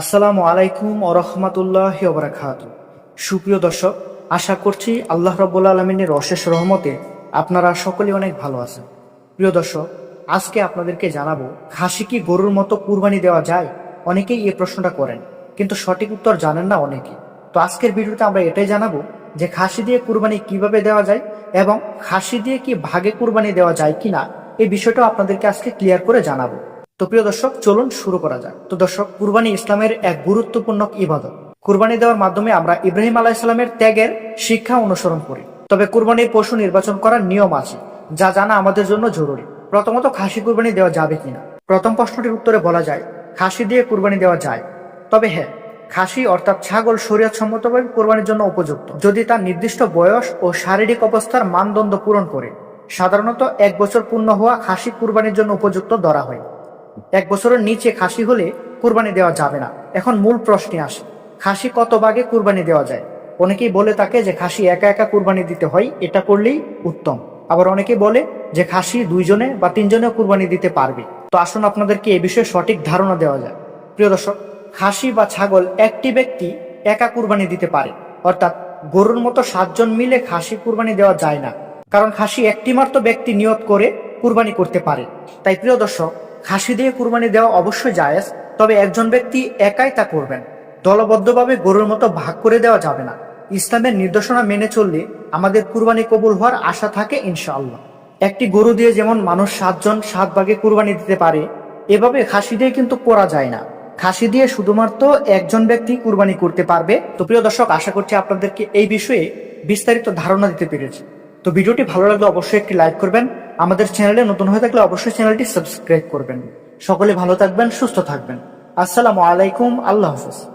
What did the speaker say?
আসসালামু আলাইকুম ও রহমতুল্লাহ ওবরাকাত সুপ্রিয় দর্শক, আশা করছি আল্লাহ রব্বুল আলমিনের অশেষ রহমতে আপনারা সকলে অনেক ভালো আছেন। প্রিয় দর্শক, আজকে আপনাদেরকে জানাব, খাসি কি গরুর মতো কুরবানি দেওয়া যায়? অনেকেই এই প্রশ্নটা করেন, কিন্তু সঠিক উত্তর জানেন না অনেকে। তো আজকের ভিডিওতে আমরা এটাই জানাব যে খাসি দিয়ে কুরবানি কীভাবে দেওয়া যায় এবং খাসি দিয়ে কি ভাগে কুরবানি দেওয়া যায় কিনা, এই বিষয়টাও আপনাদেরকে আজকে ক্লিয়ার করে জানাব। তো প্রিয় দর্শক, চলুন শুরু করা যাক। তো দর্শক, কুরবানি ইসলামের এক গুরুত্বপূর্ণ ইবাদত। কুরবানি দেওয়ার মাধ্যমে আমরা ইব্রাহিম আলাহ ইসলামের ত্যাগের শিক্ষা অনুসরণ করি। তবে কুরবানির পশু নির্বাচন করার নিয়ম আছে, যা জানা আমাদের জন্য জরুরি। প্রথমত, খাসি কুরবানি দেওয়া যাবে কিনা? প্রথম প্রশ্নটির উত্তরে বলা যায়, খাসি দিয়ে কুরবানি দেওয়া যায়। তবে হ্যাঁ খাসি অর্থাৎ ছাগল শরীয়ত সম্মতভাবে কোরবানির জন্য উপযুক্ত। যদি তার নির্দিষ্ট বয়স ও শারীরিক অবস্থার মানদণ্ড পূরণ করে, সাধারণত এক বছর পূর্ণ হওয়া খাসি কুরবানির জন্য উপযুক্ত ধরা হয়। এক বছরের নিচে খাসি হলে কুরবানি দেওয়া যাবে না। এখন মূল প্রশ্নে আসে। খাসি কত ভাগে কুরবানি দেওয়া যায়? অনেকেই বলে থাকে যে খাসি একা একা কুরবানি দিতে হয়, এটা করলেই উত্তম। আবার অনেকেই বলে যে খাসি দুইজনে বা তিনজনে কুরবানি দিতে পারবে। তো আসুন আপনাদেরকে এ বিষয়ে সঠিক ধারণা দেওয়া যায় প্রিয় দর্শক, খাসি বা ছাগল একটি ব্যক্তি একা কুরবানি দিতে পারে। অর্থাৎ গরুর মতো সাতজন মিলে খাসি কুরবানি দেওয়া যায় না। কারণ খাসি একটি মাত্র ব্যক্তি নিয়ত করে কুরবানি করতে পারে। তাই প্রিয় দর্শক খাসি দিয়ে কুরবানি দেওয়া অবশ্যই জায়েজ, তবে একজন ব্যক্তি একাই তা করবেন। দলবদ্ধভাবে গরুর মতো ভাগ করে দেওয়া যাবে না। ইসলামের নির্দেশনা মেনে চললে আমাদের কুরবানি কবুল হওয়ার আশা থাকে ইনশাআল্লাহ। একটি গরু দিয়ে যেমন মানুষ সাতজন সাত ভাগে কুরবানি দিতে পারে, এভাবে খাসি দিয়ে কিন্তু করা যায় না। খাসি দিয়ে শুধুমাত্র একজন ব্যক্তি কুরবানি করতে পারবে। তো প্রিয় দর্শক, আশা করছি আপনাদেরকে এই বিষয়ে বিস্তারিত ধারণা দিতে পেরেছি। তো ভিডিওটি ভালো লাগলে অবশ্যই একটি লাইক করবেন আমাদের চ্যানেলে নতুন হয়ে থাকলে অবশ্যই চ্যানেলটি সাবস্ক্রাইব করবেন। সকলে ভালো থাকবেন, সুস্থ থাকবেন। আসসালামু আলাইকুম, আল্লাহ হাফিজ।